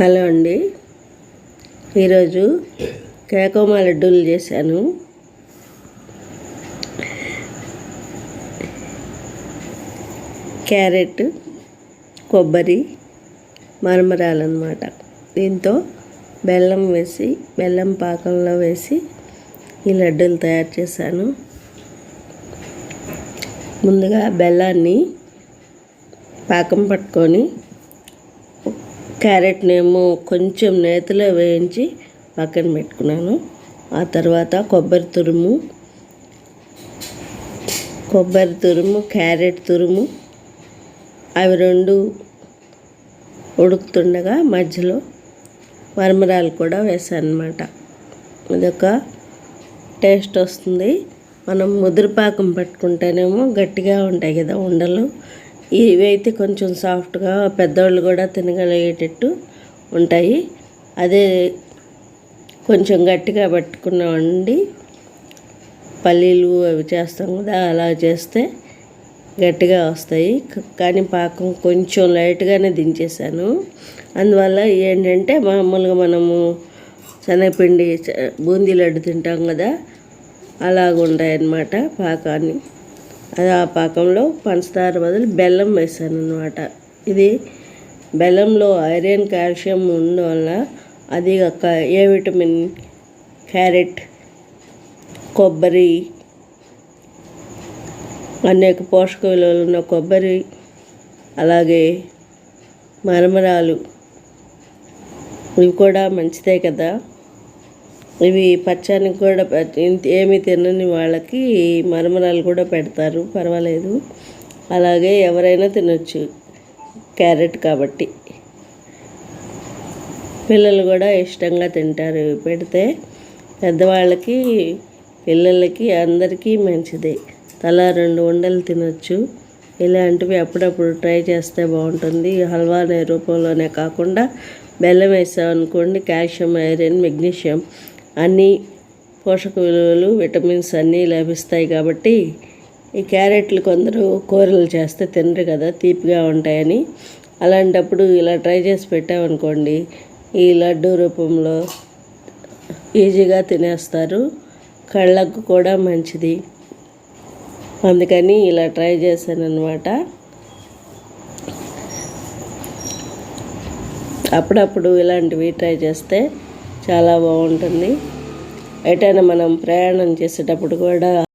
Hello అండి. ఈరోజు కేకోమా లడ్డూలు చేశాను. క్యారెట్ కొబ్బరి మరమరాలు అన్నమాట. దీంతో బెల్లం వేసి బెల్లం పాకంలో వేసి ఈ లడ్డూలు తయారు చేశాను. ముందుగా బెల్లాన్ని పాకం పట్టుకొని క్యారెట్నేమో కొంచెం నేతిలో వేయించి పక్కన పెట్టుకున్నాను. ఆ తర్వాత కొబ్బరి తురుము కొబ్బరి తురుము క్యారెట్ తురుము అవి రెండు ఉడుకుతుండగా మధ్యలో మరమరాలు కూడా వేసాను అనమాట ఇదొక టేస్ట్ వస్తుంది. మనం ముదిరిపాకం పట్టుకుంటేనేమో గట్టిగా ఉంటాయి కదా ఉండలు. ఇవి అయితే కొంచెం సాఫ్ట్గా పెద్దవాళ్ళు కూడా తినగలిగేటట్టు ఉంటాయి. అదే కొంచెం గట్టిగా పట్టుకున్నామండి. పల్లీలు అవి చేస్తాం కదా అలా చేస్తే గట్టిగా వస్తాయి. కానీ పాకం కొంచెం లైట్గానే దించేసాను. అందువల్ల ఏంటంటే మామూలుగా మనము శనగపిండి బూందీ లడ్డు తింటాం కదా అలాగుంటాయి అన్నమాట పాకాన్ని. ఆ పాకంలో పంచదార బదులు బెల్లం వేసాను అనమాట ఇది బెల్లంలో ఐరన్ కాల్షియం ఉండడం వల్ల అది ఒక ఏ విటమిన్ క్యారెట్ కొబ్బరి అనేక పోషక విలువలు ఉన్న కొబ్బరి అలాగే మరమరాలు ఇవి కూడా మంచిదే కదా. ఇవి పచ్చానికి కూడా ఏమి తినని వాళ్ళకి మరమరాలు కూడా పెడతారు పర్వాలేదు. అలాగే ఎవరైనా తినొచ్చు క్యారెట్ కాబట్టి. పిల్లలు కూడా ఇష్టంగా తింటారు. పెడితే పెద్దవాళ్ళకి పిల్లలకి అందరికీ మంచిది. తలా రెండు ఉండలు తినొచ్చు. ఇలాంటివి అప్పుడప్పుడు ట్రై చేస్తే బాగుంటుంది. హల్వా అనే రూపంలోనే కాకుండా బెల్లం వేసామనుకోండి కాల్షియం ఐరన్ మెగ్నీషియం అన్ని పోషక విలువలు విటమిన్స్ అన్నీ లభిస్తాయి కాబట్టి ఈ క్యారెట్లు కొందరు కూరలు చేస్తే తినరు కదా తీపిగా ఉంటాయని. అలాంటప్పుడు ఇలా ట్రై చేసి పెట్టామనుకోండి ఈ లడ్డు రూపంలో ఈజీగా తినేస్తారు కళ్ళకు కూడా మంచిది. అందుకని ఇలా ట్రై చేశాను అనమాట అప్పుడప్పుడు ఇలాంటివి ట్రై చేస్తే చాలా బాగుంటుంది. ఎటైనా మనం ప్రయాణం చేసేటప్పుడు కూడా